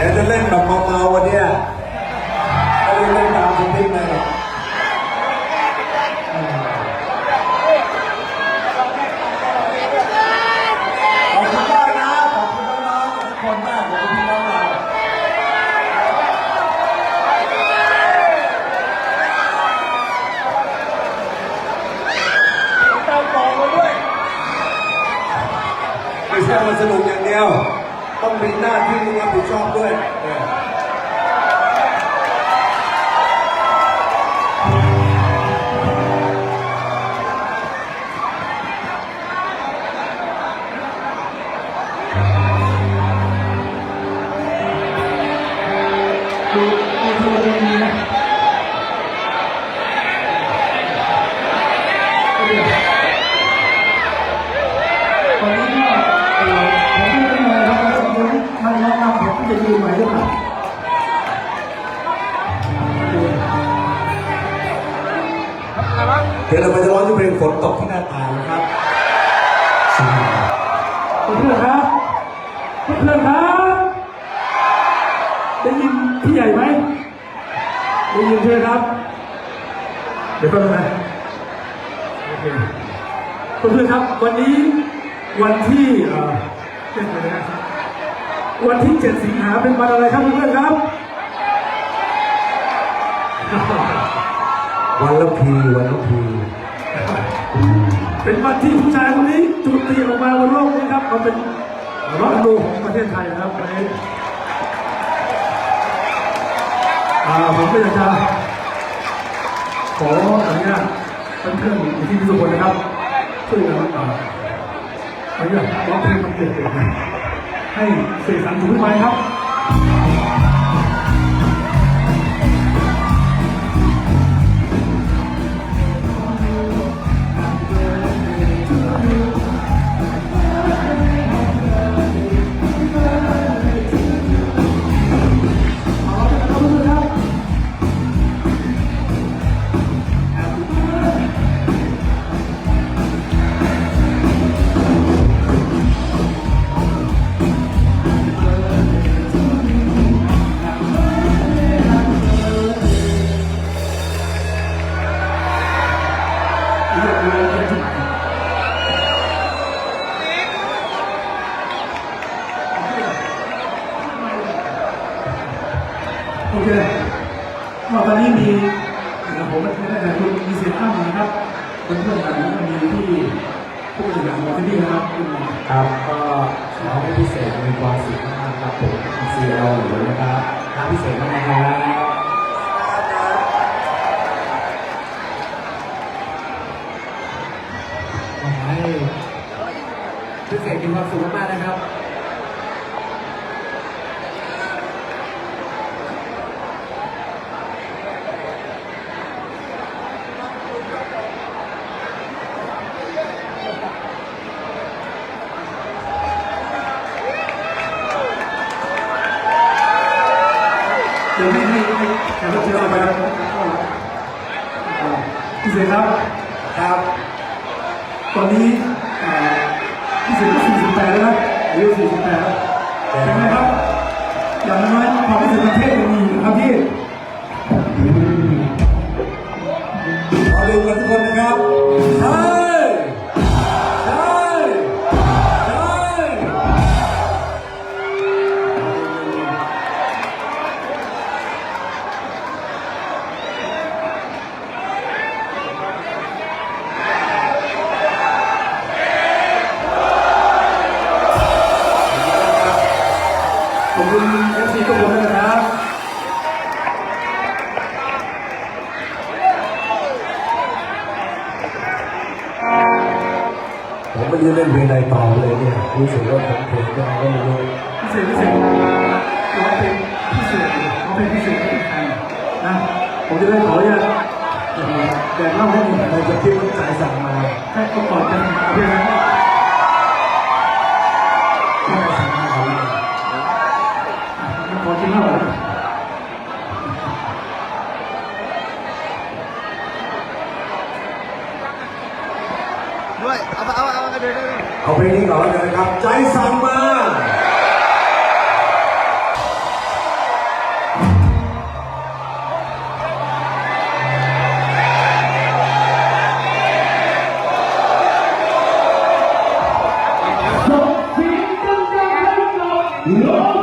ดี๋ยวจะเล่นแบบเมาๆวันเนี้ยไม่ได้เล่นตามคุณพิงเลยขอบคุณมากนะ ขอบคุณน้องๆคนมากขอบทีมน้องเราตามต่อมาด้วย ไม่ใช่มาสนุกอย่างเดียว ต้องมีหน้าที่ต้องรับผิดชอบด้วย จะยืนใหม่หรือเปล่าเดี๋ยวเราไปจะร้องที่เพลงฝนตกที่หน้าต่างนะครับเพื่อนๆครับเพื่อนๆครับได้ยินพี่ใหญ่ไหมได้ยินใช่ไหมครับ เดี๋ยวแป๊บนึงนะโอเคเพื่อนๆครับวันนี้วันที่เอ่อเจ็ดเลยนะ วันที่เจ็ดสิงหาเป็นวันอะไรครับเพื่อนๆครับ วันละพีวันละพีเป็นวันที่ผู้ชายคนนี้จุติออกมาบนโลกนี้ครับเขาเป็นร็อกโนของประเทศไทยนะครับวันนี้อ่าผมก็อยากจะขออนุญาตเพื่อนๆอยู่ที่ทุกคนนะครับช่วยกันอ่าขออนุญาตร้องเพลงมันเกิดๆนะ ให้เสกสรรถูกขึ้นมาครับ ก็ตอนนี้มีผมไม่ได้แต่คุณมีเสียงข้ามนะครับเพื่อนๆกันก็มีที่ผู้จัดการของที่นี่นะครับขึ้นมาครับก็ขอให้พิเศษมีความสุขมากครับผม CL หรือนะครับทาพิเศษมากนะครับพิเศษมีความสุขมากๆนะครับ ดี๋ยวให้ให้แขกรับเชิญเอาไปแล้วพี่เสกครับครับ ตอนนี้พี่เสกก็48แล้วนะอายุ48แล้วเป็นไงครับอย่างน้อยความรู้สึกประเทศยังมีนะครับพี่ขอดูกันทุกคนนะครับ คุณเอฟซีทุกคนด้วยนะครับผมไม่ยืนเล่นเพลงใดต่อเลยเนี่ยรู้สึกว่าผมเพลงก็ไม่รู้พิเศษพิเศษร้องเพลงพิเศษร้องเพลงพิเศษให้ใครนะผมจะได้ขออนุญาตเอ่อแดกเหล่าให้หนึ่งใครจะคิดว่าสายสั่งมาให้เขากอดกันเพื่อน ด้วย เอาเอาเอากันเลยเอาเพลงนี้ก่อนแล้วกันนะครับ ใจสั่งมาลง